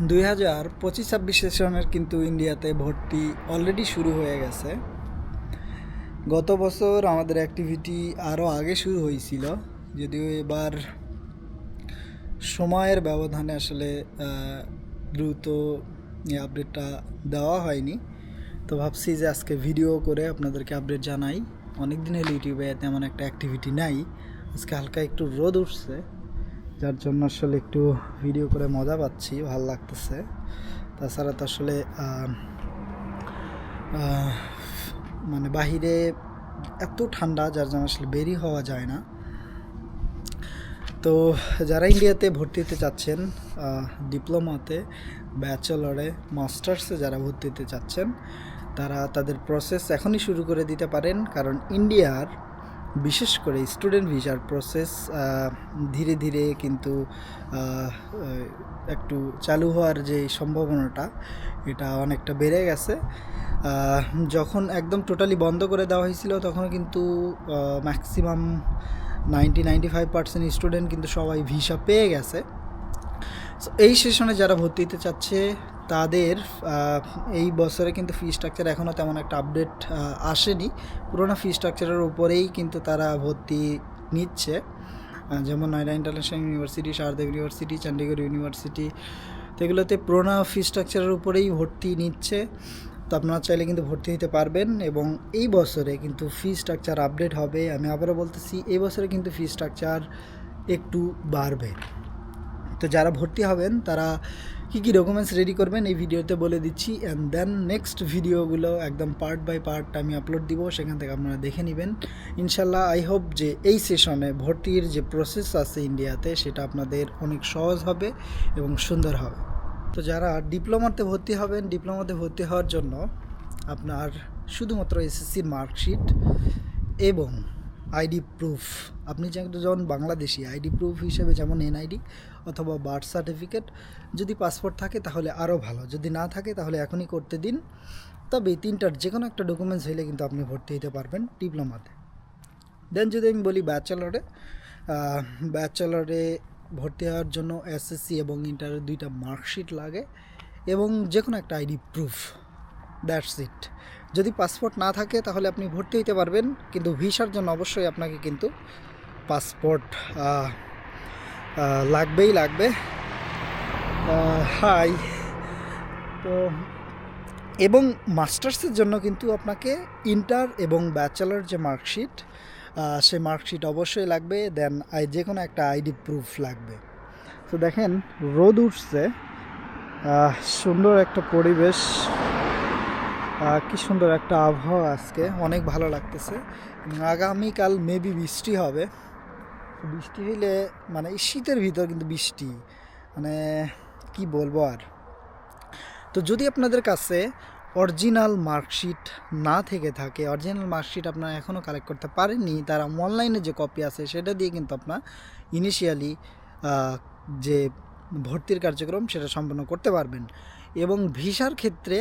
দুই হাজার পঁচিশ ছাব্বিশ সেশনের কিন্তু ইন্ডিয়াতে ভর্তি অলরেডি শুরু হয়ে গেছে। গত বছর আমাদের অ্যাক্টিভিটি আরও আগে শুরু হয়েছিল, যদিও এবার সময়ের ব্যবধানে আসলে দ্রুত আপডেটটা দেওয়া হয়নি। তো ভাবছি যে আজকে ভিডিও করে আপনাদেরকে আপডেট জানাই। অনেক দিন হলো ইউটিউবে তেমন একটা অ্যাক্টিভিটি নাই। আজকে হালকা একটু রোদ উঠছে। যার জন্য আসলে একটু ভিডিও করে মজা পাচ্ছি, ভালো লাগতেছে। তাছাড়া তো আসলে মানে বাহিরে এত ঠান্ডা যার জন্য আসলে বেরি হওয়া যায় না। তো যারা ইন্ডিয়াতে ভর্তি হতে চাচ্ছেন ডিপ্লোমাতে ব্যাচেলরে মাস্টার্সে যারা ভর্তি হতে চাচ্ছেন, তারা তাদের প্রসেস এখনই শুরু করে দিতে পারেন। কারণ ইন্ডিয়ার বিশেষ করে স্টুডেন্ট ভিসার প্রসেস ধীরে ধীরে কিন্তু একটু চালু হওয়ার যে সম্ভাবনাটা, এটা অনেকটা বেড়ে গেছে। যখন একদম টোটালি বন্ধ করে দেওয়া হয়েছিল, তখন কিন্তু maximum ninety ninety five percent student কিন্তু সবাই ভিসা পেয়ে গেছে। এই সেশনে যারা ভর্তি হতে চাচ্ছে তাদের এই বছরে কিন্তু ফি স্ট্রাকচার এখনও তেমন একটা আপডেট আসেনি। পুরোনো ফি স্ট্রাকচারের উপরেই কিন্তু তারা ভর্তি নিচ্ছে। যেমন Noida international university Sharda university Chandigarh university এগুলোতে পুরোনো ফি স্ট্রাকচারের উপরেই ভর্তি নিচ্ছে। তো আপনারা চাইলে কিন্তু ভর্তি হতে পারবেন এবং এই বছরে কিন্তু ফি স্ট্রাকচার আপডেট হবে। আমি আবারও বলতেছি, এই বছরে কিন্তু ফি স্ট্রাকচার একটু বাড়বে। তো যারা ভর্তি হবেন, তারা কী কী ডকুমেন্টস রেডি করবেন এই ভিডিওতে বলে দিচ্ছি। অ্যান্ড দেন নেক্সট ভিডিওগুলো একদম পার্ট বাই পার্ট আমি আপলোড দিব, সেখান থেকে আপনারা দেখে নেবেন। ইনশাল্লাহ আই হোপ যে এই সেশনে ভর্তির যে প্রসেস আছে ইন্ডিয়াতে সেটা আপনাদের অনেক সহজ হবে এবং সুন্দর হবে। তো যারা ডিপ্লোমাতে ভর্তি হবেন, ডিপ্লোমাতে ভর্তি হওয়ার জন্য আপনার শুধুমাত্র এসএসসি মার্কশিট এবং আইডি প্রুফ আপনি যে একজন বাংলাদেশি, আইডি প্রুফ হিসেবে যেমন এনআইডি অথবা বার্থ সার্টিফিকেট যদি পাসপোর্ট থাকে তাহলে আরও ভালো। যদি না থাকে তাহলে এখনই করতে দিন। তবে তিনটার যে কোনো একটা ডকুমেন্টস হলে কিন্তু আপনি ভর্তি হতে পারবেন ডিপ্লোমাতে। দেন যদি আমি বলি ব্যাচেলরে ব্যাচেলরে ভর্তি হওয়ার জন্য এসএসসি এবং ইন্টারের দুইটা মার্কশিট লাগে এবং যে কোনো একটা আইডি প্রুফ দ্যাটস ইট। যদি পাসপোর্ট না থাকে, তাহলে আপনি ভর্তি হতে পারবেন, কিন্তু ভিসার জন্য অবশ্যই আপনাকে কিন্তু পাসপোর্ট লাগবেই লাগবে। হাই। তো, এবং মাস্টার্সের জন্য কিন্তু আপনাকে ইন্টার এবং ব্যাচেলার যে মার্কশিট সেই মার্কশিট অবশ্যই লাগবে, দেন আই যে কোনো একটা আইডি প্রুফ লাগবে। তো দেখেন, রোদ উঠছে। সুন্দর একটা পরিবেশ। কি সুন্দর একটা আবহাওয়া আজকে, অনেক ভালো লাগতেছে। আগামীকাল মেবি বৃষ্টি হবে। বৃষ্টি হইলে মানে শীতের ভিতর কিন্তু বৃষ্টি মানে কি বলব আর। তো যদি আপনাদের কাছে অরিজিনাল মার্কশিট না থেকে থাকে অরিজিনাল মার্কশিট আপনারা এখনও কালেক্ট করতে পারেননি, তারা অনলাইনে যে কপি আছে, সেটা দিয়ে কিন্তু আপনার ইনিশিয়ালি যে ভর্তির কার্যক্রম, সেটা সম্পন্ন করতে পারবেন। এবং ভিসার ক্ষেত্রে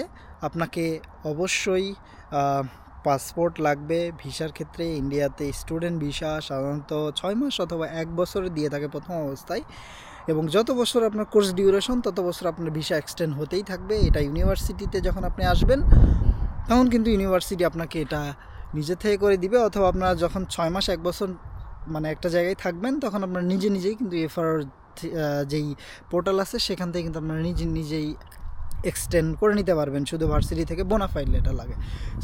আপনাকে অবশ্যই পাসপোর্ট লাগবে। ভিসার ক্ষেত্রে ইন্ডিয়াতে স্টুডেন্ট ভিসা সাধারণত ছয় মাস অথবা এক বছর দিয়ে থাকে প্রথম অবস্থায়। এবং যত বছর আপনার কোর্স ডিউরেশন, তত বছর আপনার ভিসা এক্সটেন্ড হতেই থাকবে। এটা ইউনিভার্সিটিতে যখন আপনি আসবেন, তখন কিন্তু ইউনিভার্সিটি আপনাকে এটা নিজে থেকে করে দিবে। অথবা আপনারা যখন ছয় মাস, এক বছর মানে একটা জায়গায় থাকবেন, তখন আপনার নিজে নিজেই কিন্তু এফআর যেই পোর্টাল আছে, সেখান থেকে কিন্তু আপনারা নিজে নিজেই এক্সটেন্ড করে নিতে পারবেন, শুধু ভার্সিটি থেকে বোনাফাইড লেটার লাগে।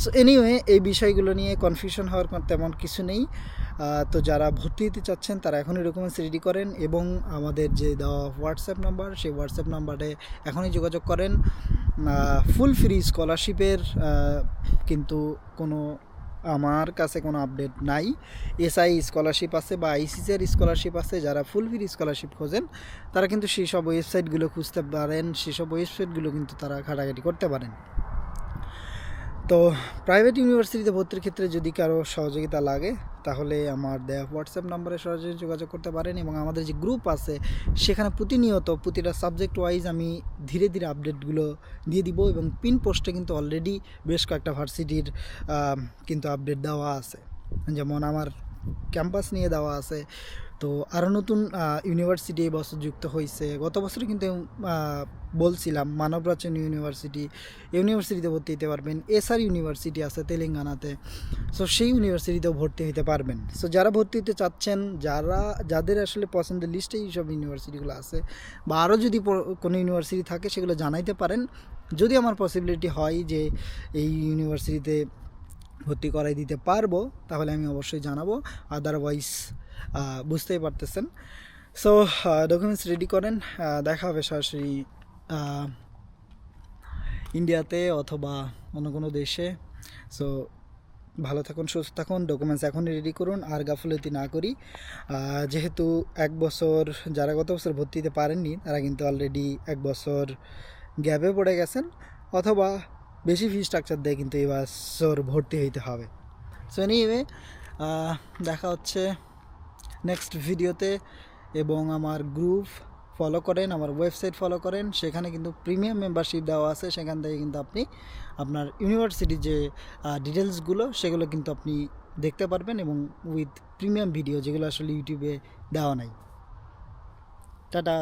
সো এনিওয়ে এই বিষয়গুলো নিয়ে কনফিউশন হওয়ার তেমন কিছু নেই। তো যারা ভর্তি হতে চাচ্ছেন, তারা এখনই ডকুমেন্টস রেডি করেন এবং আমাদের যে দেওয়া হোয়াটসঅ্যাপ নাম্বার সেই হোয়াটসঅ্যাপ নাম্বারে এখনই যোগাযোগ করেন। ফুল ফ্রি স্কলারশিপের কিন্তু কোনো আমার কাছে কোনো আপডেট নাই। এসআই স্কলারশিপ আছে বা আইসিসিআর স্কলারশিপ আছে, যারা ফুল ফিল স্কলারশিপ খোঁজেন, তারা কিন্তু সেই সব ওয়েবসাইটগুলো খুঁজতে পারেন, সেসব ওয়েবসাইটগুলো কিন্তু তারা ঘাটাঘাটি করতে পারেন। তো প্রাইভেট ইউনিভার্সিটিতে ভর্তির ক্ষেত্রে যদি কারও সহযোগিতা লাগে, তাহলে আমার দেয়া হোয়াটসঅ্যাপ নম্বরে সরাসরি যোগাযোগ করতে পারেন এবং আমাদের যে গ্রুপ আছে, সেখানে প্রতিনিয়ত প্রতিটা সাবজেক্ট ওয়াইজ আমি ধীরে ধীরে আপডেটগুলো দিয়ে দিব এবং পিন পোস্টে কিন্তু অলরেডি বেশ কয়েকটা ভার্সিটির কিন্তু আপডেট দেওয়া আছে। যেমন আমার ক্যাম্পাস নিয়ে দেওয়া আছে। তো আরও নতুন ইউনিভার্সিটি এই বছর যুক্ত হয়েছে গত বছরে কিন্তু বলছিলাম, মানব ইউনিভার্সিটি ইউনিভার্সিটিতে ভর্তি হতে পারবেন। এসআর ইউনিভার্সিটি আছে তেলেঙ্গানাতে। সো সেই ইউনিভার্সিটিতেও ভর্তি হতে পারবেন। সো যারা ভর্তি হতে চাচ্ছেন, যারা, যাদের আসলে পছন্দের লিস্টে এইসব ইউনিভার্সিটিগুলো আছে, বা আরও যদি কোনো ইউনিভার্সিটি থাকে, সেগুলো জানাইতে পারেন। যদি আমার পসিবিলিটি হয় যে এই ইউনিভার্সিটিতে ভর্তি করাই দিতে পারব, তাহলে আমি অবশ্যই জানাব আদারওয়াইজ বুঝতেই পারতেছেন। সো ডকুমেন্টস রেডি করেন দেখা হবে সরাসরি ইন্ডিয়াতে অথবা অন্য কোনো দেশে। সো ভালো থাকুন, সুস্থ থাকুন ডকুমেন্টস এখনই রেডি করুন, আর গাফলতি না করি। যেহেতু এক বছর, যারা গত বছর ভর্তি দিতে পারেননি, তারা কিন্তু অলরেডি এক বছর গ্যাপে পড়ে গেছেন, অথবা বেশি ফি স্ট্রাকচার দেয় কিন্তু এই বছর ভর্তি হইতে হবে। সো এনিওয়ে দেখা হচ্ছে নেক্সট ভিডিওতে এবং আমার গ্রুপ ফলো করেন, আমার ওয়েবসাইট ফলো করেন, সেখানে কিন্তু প্রিমিয়াম মেম্বারশিপ দেওয়া আছে, সেখান থেকে কিন্তু আপনি আপনার ইউনিভার্সিটির যে ডিটেলসগুলো সেগুলো কিন্তু আপনি দেখতে পারবেন এবং উইথ প্রিমিয়াম ভিডিও যেগুলো আসলে ইউটিউবে দেওয়া নাই। টাটা।